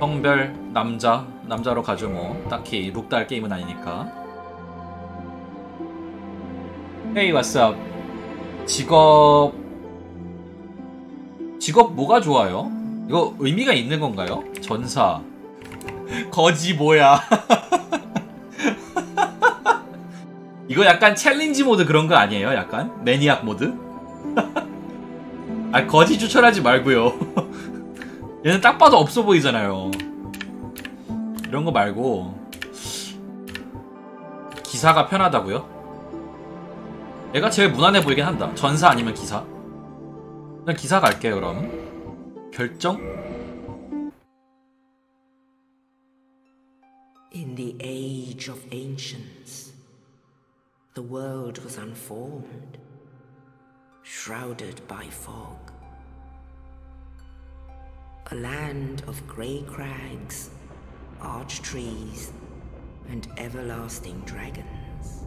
성별 남자 남자로 가죠 뭐 딱히 룩달 게임은 아니니까 Hey what's up 직업 직업 뭐가 좋아요? 이거 의미가 있는 건가요? 전사 거지 뭐야 이거 약간 챌린지 모드 그런 거 아니에요? 약간 매니악 모드? 아 거지 추천하지 말고요 얘는 딱 봐도 없어 보이잖아요 이런 거 말고 기사가 편하다고요? 얘가 제일 무난해 보이긴 한다 전사 아니면 기사 그냥 기사 갈게요 그럼 결정? In the age of ancients, the world was unformed, shrouded by fog. A land of grey crags, arch trees, and everlasting dragons.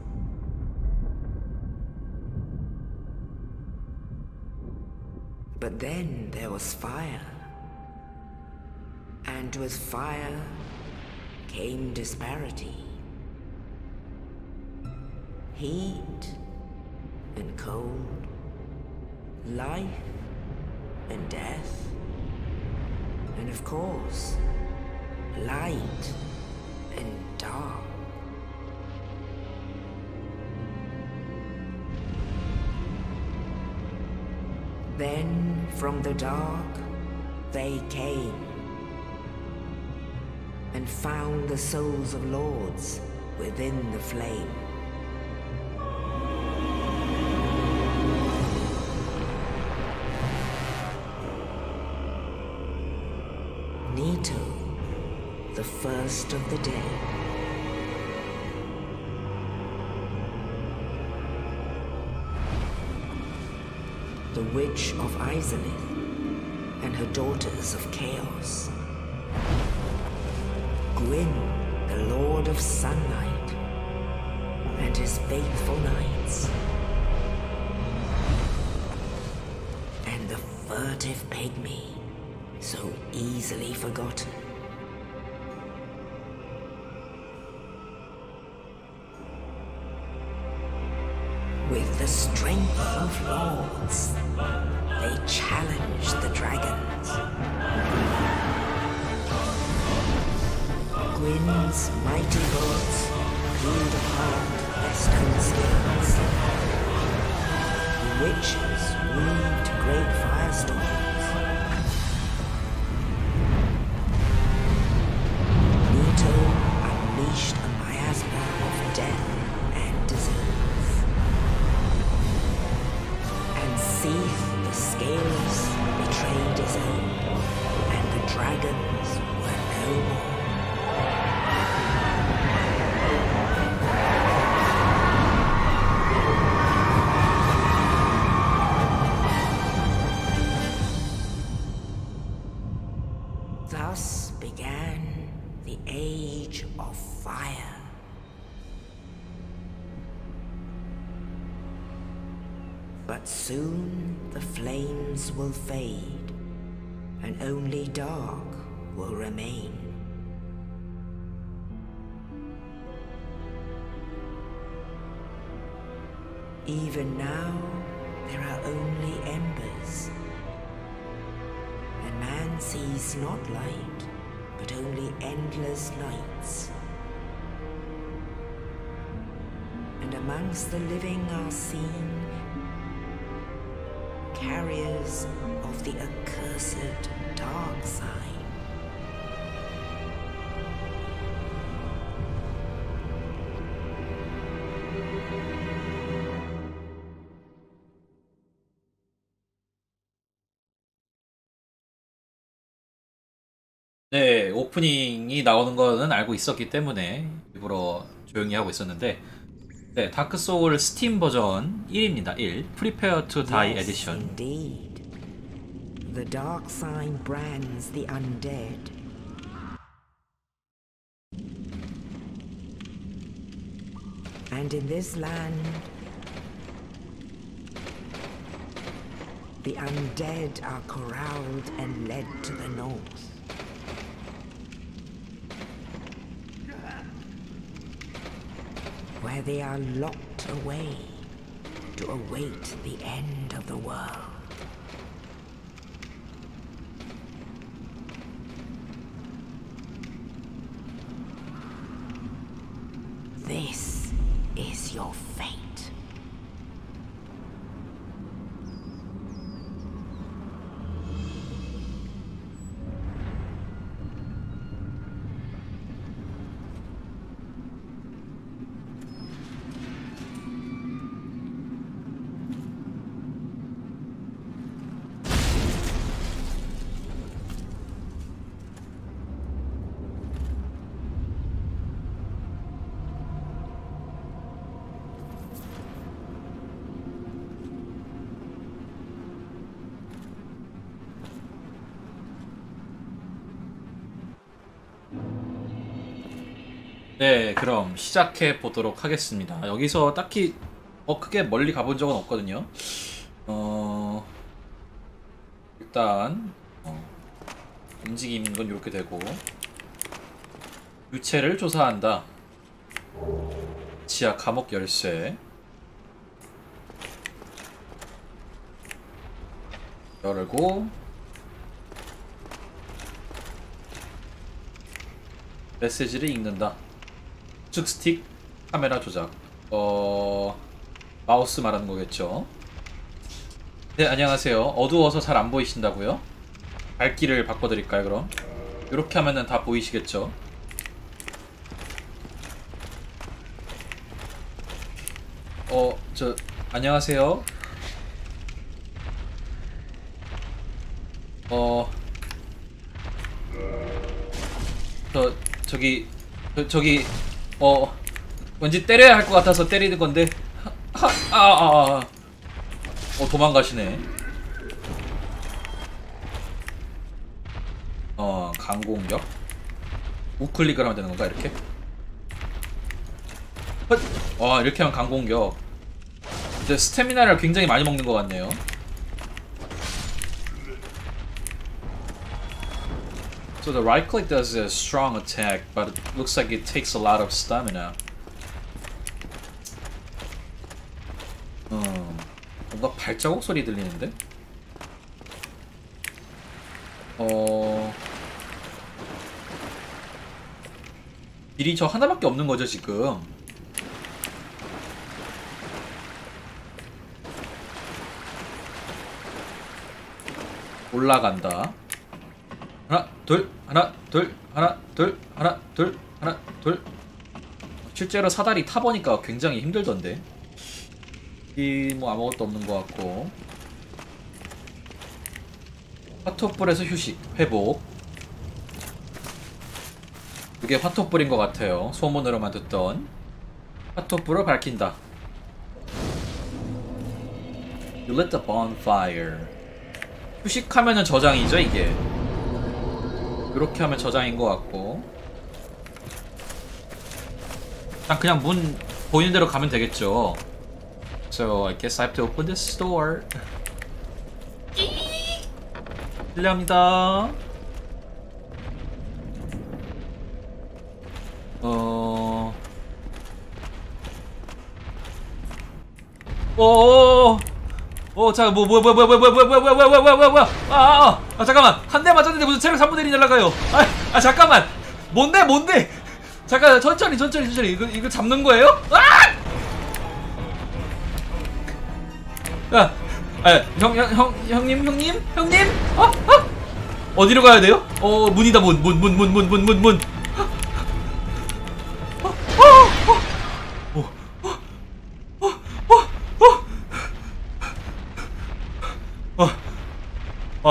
But then there was fire. And with fire came disparity. Heat and cold, life and death, and of course, light and dark. Then from the dark they came and found the souls of lords within the flame. Of the dead. The Witch of Izalith and her daughters of Chaos. Gwyn, the Lord of Sunlight, and his faithful knights. And the furtive pygmy, so easily forgotten. The strength of lords, they challenged the dragons. Gwyn's mighty bullets peeled apart stone skills. The witches weaved great firestorms. Will fade, and only dark will remain. Even now, there are only embers. And man sees not light, but only endless nights. And amongst the living are seen carriers of the accursed dark side. 네, 오프닝이 나오는 거는 알고 있었기 때문에 일부러 조용히 하고 있었는데 네, 다크 소울 스팀 버전 1입니다. 1. Prepare to Die Yes, 에디션. Indeed. The dark sign brands the undead. And in this land, the undead are corralled and led to the north. Where they are locked away to await the end of the world. This is your fate. 네, 그럼 시작해 보도록 하겠습니다. 여기서 딱히 어 크게 멀리 가본 적은 없거든요. 어 일단 어, 움직이는 건 이렇게 되고 유체를 조사한다. 지하 감옥 열쇠 열고 메시지를 읽는다. 우측 스틱 카메라 조작. 어 마우스 말하는 거겠죠. 네 안녕하세요. 어두워서 잘 안 보이신다고요? 밝기를 바꿔드릴까요 그럼? 이렇게 하면은 다 보이시겠죠? 어 저 안녕하세요. 어. 저 저기 저, 저기 어 왠지 때려야 할 것 같아서 때리는 건데. 아아 아, 도망가시네. 어 강공격? 우클릭을 하면 되는 건가 이렇게? 헛! 와 이렇게 하면 강공격. 이제 스태미나를 굉장히 많이 먹는 것 같네요 So the right click does a strong attack, but it looks like it takes a lot of stamina. 어, 뭔가 발자국 소리 들리는데? 어, 길이 저 하나밖에 없는 거죠 지금. 올라간다. 둘 하나 둘 하나 둘 하나 둘 하나 둘. 실제로 사다리 타보니까 굉장히 힘들던데. 이 뭐 아무것도 없는 것 같고. 화토불에서 휴식 회복. 그게 화토불인 것 같아요. 소문으로만 듣던. 화토불을 밝힌다. You lit the bonfire. 휴식하면은 저장이죠 이게 이렇게 하면 저장인 것 같고. 난 그냥 문 보이는 대로 가면 되겠죠. So I guess I have to open this door. 실례합니다. 어... 오, 어, 자, 뭐, 뭐, 뭐, 뭐, 뭐, 뭐, 뭐, 뭐, 뭐, 뭐, 뭐, 뭐, 뭐, 뭐, 아, 아, 아, 잠깐만, 한 대 맞았는데 무슨 체력 3분의 1이 날라가요? 아, 아, 잠깐만, 뭔데, 뭔데? 잠깐, 천천히, 천천히, 천천히, 이거, 이거 잡는 거예요? 아! 야, 아, 형, 형님, 형님, 형님, 어, 어, 어디로 가야 돼요? 어, 문이다, 문, 문, 문, 문, 문, 문, 문, 문.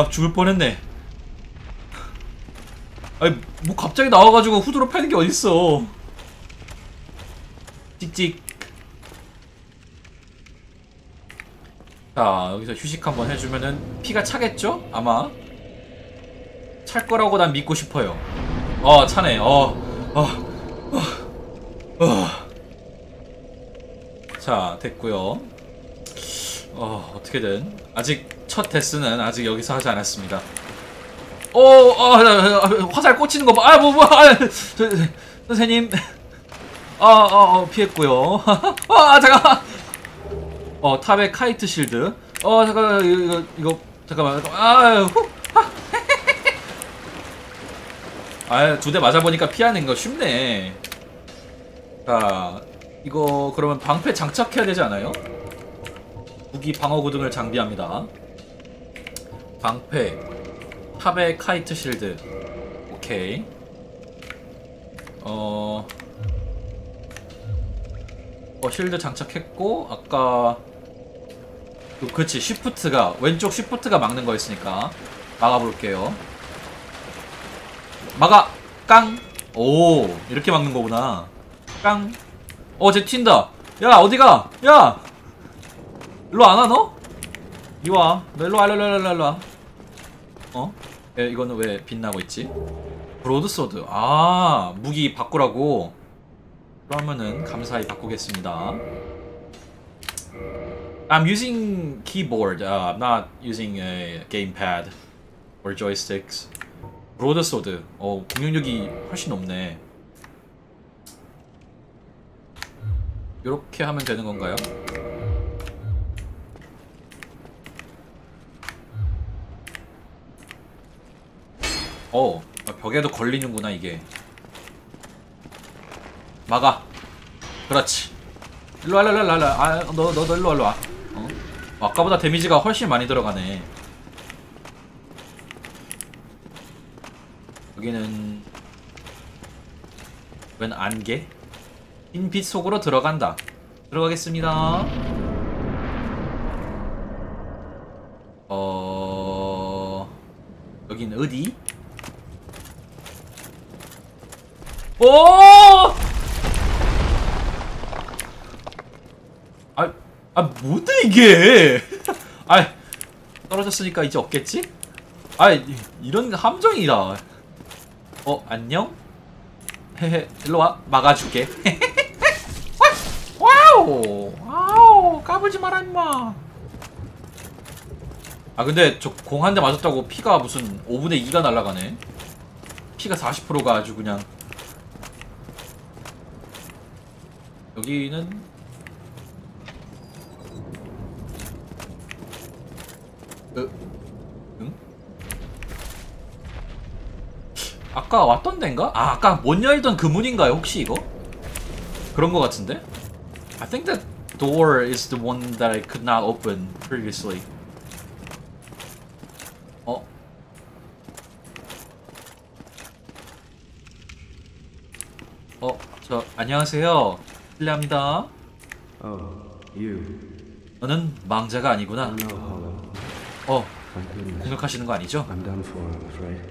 아 죽을 뻔했네. 아니 뭐 갑자기 나와가지고 후드로 패는 게 어딨어? 찍찍. 자 여기서 휴식 한번 해주면은 피가 차겠죠? 아마 찰 거라고 난 믿고 싶어요. 어 차네. 어, 어, 어, 어. 자 됐고요. 어, 어떻게든 아직 첫 데스는 아직 여기서 하지 않았습니다. 오, 어, 아, 아, 아, 화살 꽂히는 거 봐. 아, 뭐, 뭐, 아, 저, 선생님. 어, 어, 어, 피했고요. 아, 잠깐만. 어, 탑에 카이트 실드. 어, 잠깐만, 이거, 이거, 잠깐만. 아유, 후. 아, 두 대 맞아보니까 피하는 거 쉽네. 자, 이거 그러면 방패 장착해야 되지 않아요? 무기 방어 구 등을 장비합니다. 방패, 탑에 카이트 실드. 오케이. 어, 어 실드 장착했고 아까 그- 그치 쉬프트가 왼쪽 쉬프트가 막는 거였으니까 막아볼게요. 막아 깡 오 이렇게 막는 거구나 깡 어쟤 튄다 야 어디가 야 일로 안 와 너? 이와. 너 일로 와 일로 와 일로 와 일로 와 어? 야, 이거는 왜 빛나고 있지? 브로드소드. 아 무기 바꾸라고? 그러면은 감사히 바꾸겠습니다. I'm using keyboard. Uh, I'm not using a gamepad or joysticks. 브로드소드. 어 공격력이 훨씬 높네. 이렇게 하면 되는 건가요? 어 아, 벽에도 걸리는구나 이게. 막아. 그렇지. 일로와 일로와 일로와 일로와. 아 너 너 너, 너 일로와 일로와. 어? 어, 아까보다 데미지가 훨씬 많이 들어가네. 여기는 웬 안개? 흰빛 속으로 들어간다. 들어가겠습니다. 어... 여긴 어디? 오! 아, 아, 뭔데 이게? 아, 떨어졌으니까 이제 없겠지? 아, 이- 이런 함정이다. 어, 안녕? 헤헤, 일로 와, 막아줄게. 와우, 와우, 까불지 마라 임마. 아, 근데 저 공 한 대 맞았다고 피가 무슨 5분의 2가 날아가네. 피가 40%가 아주 그냥. 여기는 으, 응? 아까 왔던 데인가? 아, 아까 못 열던 그 문인가요, 혹시 이거? 그런 거 같은데? I think that door is the one that I could not open previously. 어? 어, 저 안녕하세요. 실례합니다. Oh. 너는 망자가 아니구나. 어. 공격하시는 거 아니죠?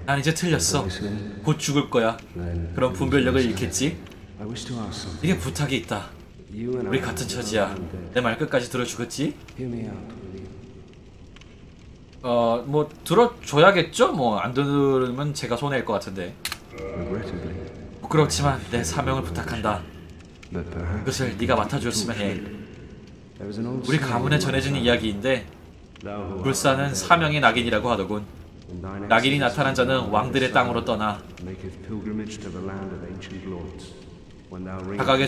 난 이제 틀렸어. 곧 죽을 거야. 그럼 분별력을 잃겠지? 이게 부탁이 있다. 우리 같은 처지야. 내 말 끝까지 들어주겠지? 어, 뭐 들어줘야겠죠? 뭐 안 들으면 제가 손해일 것 같은데. 그렇지만 내 사명을 부탁한다. 그것을 네가 맡아주었으면 해. 우리 가문에 time, 이야기인데 "Thou who art 불사는 사명의 낙인이라고 하더군. 낙인이 나타난 자는 왕들의 땅으로 떠나 the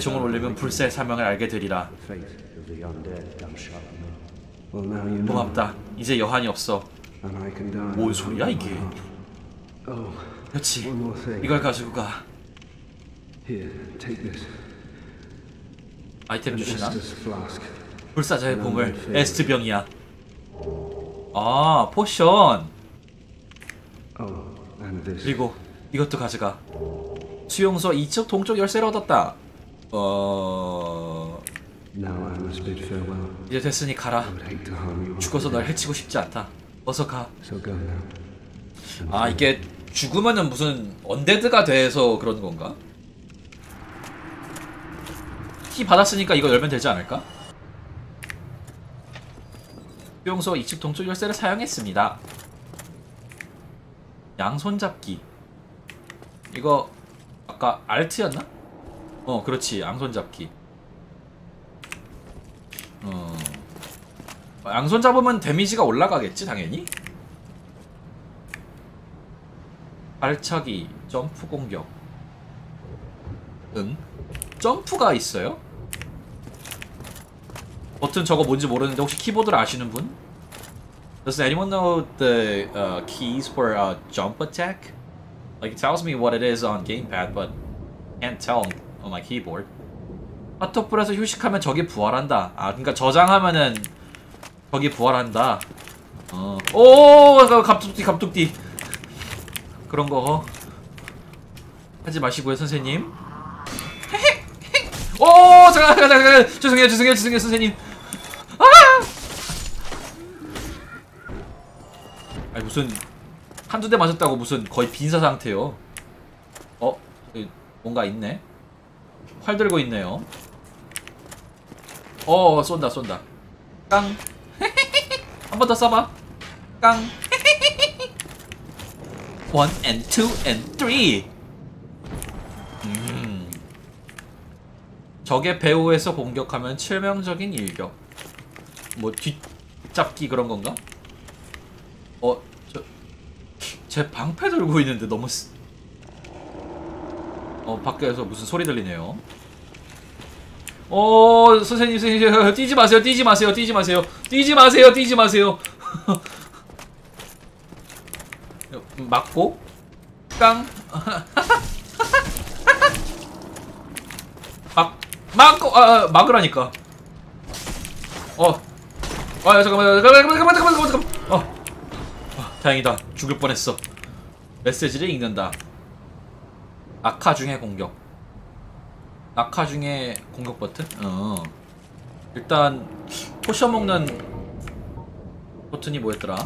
종을 올리면 불사의 사명을 알게 되리라. 고맙다. 이제 여한이 없어. 뭔 소리야, 이게? Oh, 그렇지. 이걸 가지고 가. 아이템 주시나? 불사자의 보물 에스트 병이야. 아 포션. Oh. 그리고 이것도 가져가. 수용소 이쪽 동쪽 열쇠를 얻었다. 어. 이제 됐으니 가라. 죽어서 널 해치고 싶지 않다. 어서 가. 아 이게 죽으면은 무슨 언데드가 돼서 그런 건가? 키 받았으니까 이거 열면 되지 않을까? 수용소 이측 동쪽 열쇠를 사용했습니다. 양손잡기. 이거 아까 알트였나? 어 그렇지 양손잡기. 어 양손 잡으면 데미지가 올라가겠지 당연히. 발차기, 점프 공격. 응. 점프가 있어요? 버튼 저거 뭔지 모르는데 혹시 키보드를 아시는 분? Does anyone know the uh, keys for uh, jump attack? Like it tells me what it is on gamepad, but can't tell on my keyboard. 하트풀에서 휴식하면 적이 부활한다. 아, 그러니까 저장하면은 적이 부활한다. 어, 오, 갑툭튀, 갑툭튀. 그런 거 하지 마시고요, 선생님. 오, 잠깐, 잠깐, 잠깐, 죄송해요, 죄송해요, 죄송해요, 선생님. 무슨 한두 대 맞았다고 무슨 거의 빈사 상태요. 어, 뭔가 있네. 활 들고 있네요. 어, 쏜다, 쏜다. 깡. 한 번 더 쏴봐. 깡. One and. 음. 적의 배후에서 공격하면 치명적인 일격. 뭐 뒷잡기 그런 건가? 어, 저, 제 방패 들고 있는데 너무 쓰... 어, 밖에서 무슨 소리 들리네요. 어, 선생님, 선생님, 뛰지 마세요, 뛰지 마세요, 뛰지 마세요, 뛰지 마세요, 뛰지 마세요. 맞고, 깡. 막, 막고, 아, 아, 막으라니까. 어, 아, 잠깐만, 잠깐만, 잠깐만, 잠깐만, 잠깐만. 어, 아, 다행이다. 죽을 뻔했어. 메시지를 읽는다. 아카 중의 공격. 아카 중의 공격 버튼? 어. 일단 포션 먹는 버튼이 뭐였더라?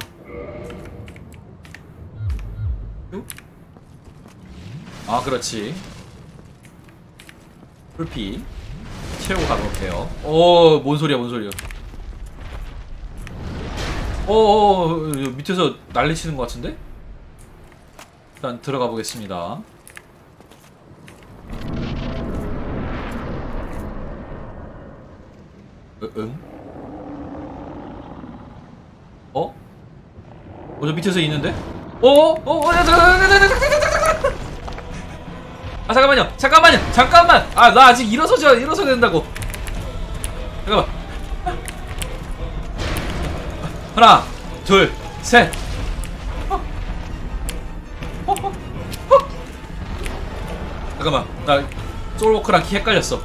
유? 아, 그렇지. 풀피 채우고 가볼게요. 오, 뭔 소리야, 뭔 소리야. 오, 밑에서 난리치는 것 같은데? 일단 들어가 보겠습니다. 으, 응? 어? 어, 저 밑에서 있는데? 어? 어? 어? 야. 아, 잠깐만요. 잠깐만요. 잠깐만. 아, 나 아직 일어서져, 일어서야 된다고. 잠깐만. 하나, 둘, 셋. 잠깐만. 나 솔워크랑 키 헷갈렸어.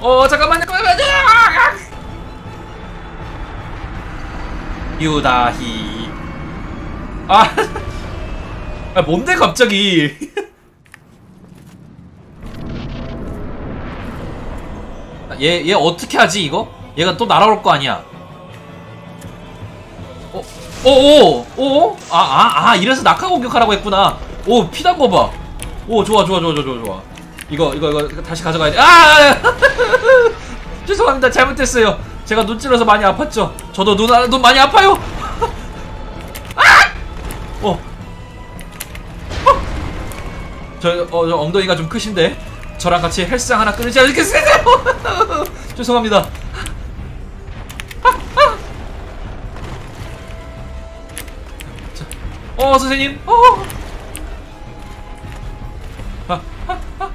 어, 잠깐만요. 잠깐만요. 유다히. 아, 아 뭔데 갑자기? 얘, 얘 어떻게 하지 이거? 얘가 또 날아올 거 아니야? 어, 오, 오, 오, 아, 아, 아, 이래서 낙하 공격하라고 했구나. 오, 피단 거 봐. 오, 좋아, 좋아, 좋아, 좋아, 좋아. 이거, 이거, 이거 다시 가져가야 돼. 아! 죄송합니다. 잘못했어요. 제가 눈 찔러서 많이 아팠죠. 저도 눈, 아- 눈 많이 아파요. 아! 어. 어. 저, 어, 저 엉덩이가 좀 크신데 저랑 같이 헬스장 하나 끊으지 않겠어요? 죄송합니다. 어 선생님. 어. 아, 아, 아,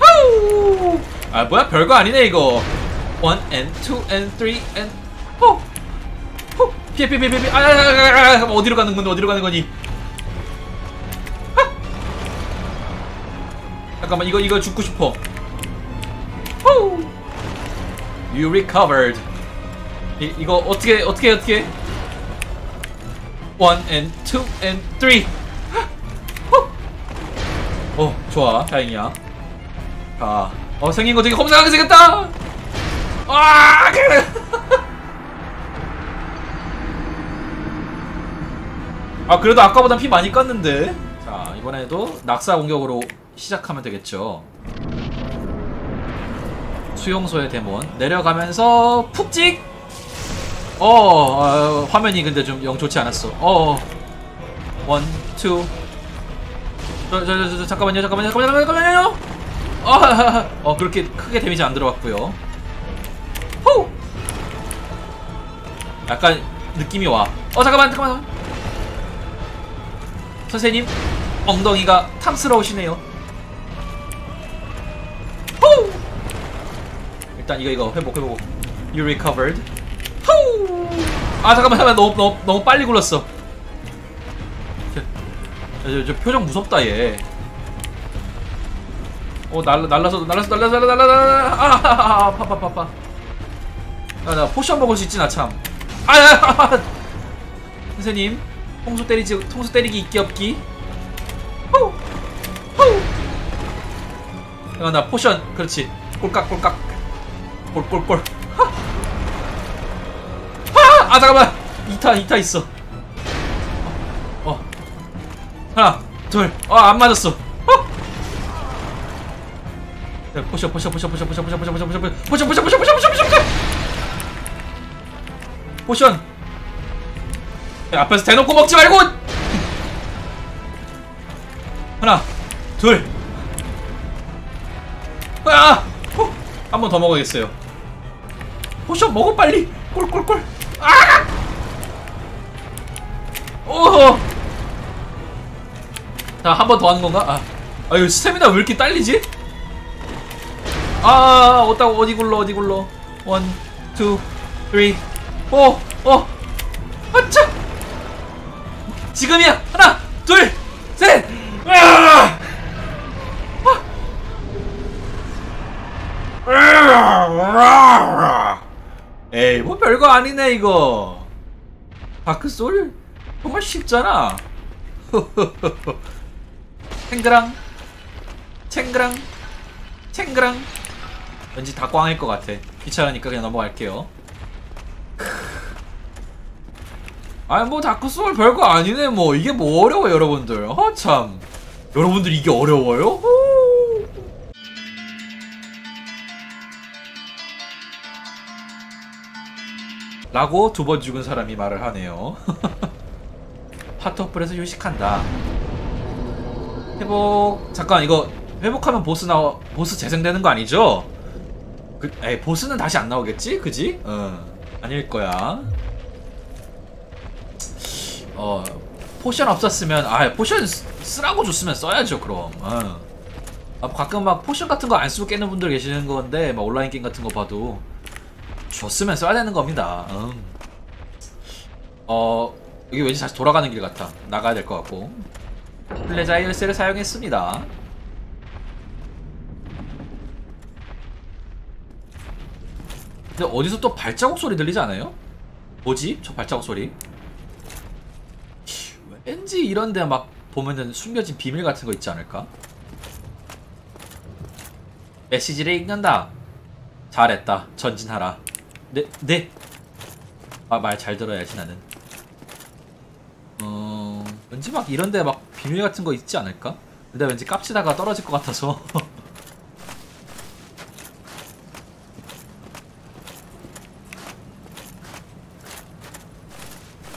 아우. 아 뭐야 별거 아니네 이거. One and two and three and 호. 호. 피해 피해 피해 피해. 아, 아, 아, 아, 아, 어디로 가는 건데 어디로 가는 거니? 잠깐만 이거 이거 죽고 싶어. 호. You recovered. 이, 이거 어떻게 어떻게 어떻게? One and two and three. 호. 어 좋아 다행이야. 자, 어 생긴 거 되게 험상하게 생겼다. 아! 아 그래도 아까보단 피 많이 깠는데. 자 이번에도 낙사 공격으로 시작하면 되겠죠. 수용소의 데몬 내려가면서 푹찍. 어, 어, 화면이 근데 좀 영 좋지 않았어. 어, 원, 투. 저, 저, 저, 저, 잠깐만요, 잠깐만요, 잠깐만요, 잠깐만요. 어, 어 그렇게 크게 데미지 안 들어갔고요. 호. 약간 느낌이 와. 어 잠깐만, 잠깐만. 선생님 엉덩이가 탐스러우시네요. 호! 일단 이거 이거 회복 회복. You recovered. 후! 아 잠깐만 잠깐만 너무 너무 너무 빨리 굴렀어. 저, 저, 저 표정 무섭다 얘. 어 날라 날라서 날라서 날라서 날라서 날라서 아 아파 아파 아파. 아나 포션 먹을 수 있지 나 참. 아야 선생님 통수 때리지 통수 때리기 있기 없기. 후! 후! 아, 나 포션 그렇지 꼴깍 꼴깍 꼴꼴꼴! 아 잠깐만 2타 2타 있어 어 하나 둘어안 맞았어 어! 야, 포션 포션 포션 포션 포션 포션 포션 포션 포션 포션 포션 포션 포션 포션 포션 포션 야, 앞에서 대놓고 먹지 말고 하나 둘 아! 한번 더 먹어야겠어요. 포션 먹어 빨리. 꿀꿀꿀. 아! 오! 자, 한 번 더 하는 건가? 아. 아, 이거 스태미나 왜 이렇게 딸리지? 아, 어따 어디 굴러 어디 굴러. 원, 투, 쓰리, 포, 어. 아차! 지금이야. 하나, 둘, 셋. 아! 에이 뭐 별거 아니네 이거. 다크소울? 정말 쉽잖아. 챙그랑 챙그랑 챙그랑. 왠지 다 꽝일 것 같아. 귀찮으니까 그냥 넘어갈게요. 아니 뭐 다크소울 별거 아니네 뭐. 이게 뭐 어려워 여러분들. 아참. 여러분들 이게 어려워요? 호! 라고 두 번 죽은 사람이 말을 하네요. 파터풀에서 휴식한다. 회복 잠깐 이거 회복하면 보스 나와 보스 재생되는 거 아니죠? 그, 에이 보스는 다시 안 나오겠지? 그지? 어 아닐 거야. 어 포션 없었으면 아 포션 쓰- 쓰라고 줬으면 써야죠 그럼. 어. 아, 가끔 막 포션 같은 거 안 쓰고 깨는 분들 계시는 건데 막 온라인 게임 같은 거 봐도 줬으면 써야 되는 겁니다. 음. 어 이게 왠지 다시 돌아가는 길 같아. 나가야 될 것 같고. 플레자 열쇠를 사용했습니다. 근데 어디서 또 발자국 소리 들리지 않아요? 뭐지? 저 발자국 소리? 왠지 이런데 막 보면은 숨겨진 비밀 같은 거 있지 않을까? 메시지를 읽는다. 잘했다. 전진하라. 네, 네. 아, 말 잘 들어야지 나는. 어, 왠지 막 이런데 막 비밀 같은 거 있지 않을까? 근데 왠지 깝치다가 떨어질 것 같아서.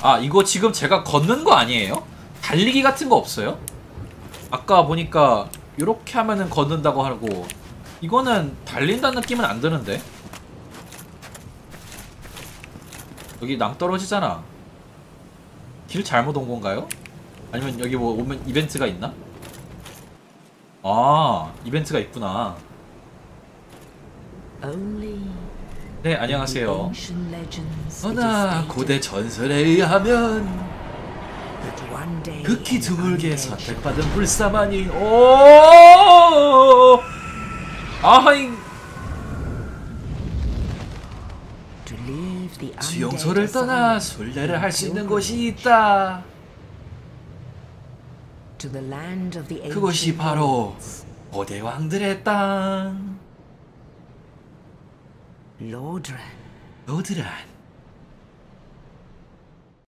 아, 이거 지금 제가 걷는 거 아니에요? 달리기 같은 거 없어요? 아까 보니까 이렇게 하면은 걷는다고 하고 이거는 달린다는 느낌은 안 드는데 여기 낭떨어지잖아. 길 잘못 온 건가요? 아니면 여기 뭐 오면 이벤트가 있나? 아 이벤트가 있구나. 네 안녕하세요. 허나 고대 전설에 의하면 극히 드물게 선택받은 불사만이 오! 아하잉 to leave 수용소를 떠나 순례를 할 수 있는 곳이 있다 to the land of the 그곳이 바로. 고대 왕들의 땅 Lordran 로드란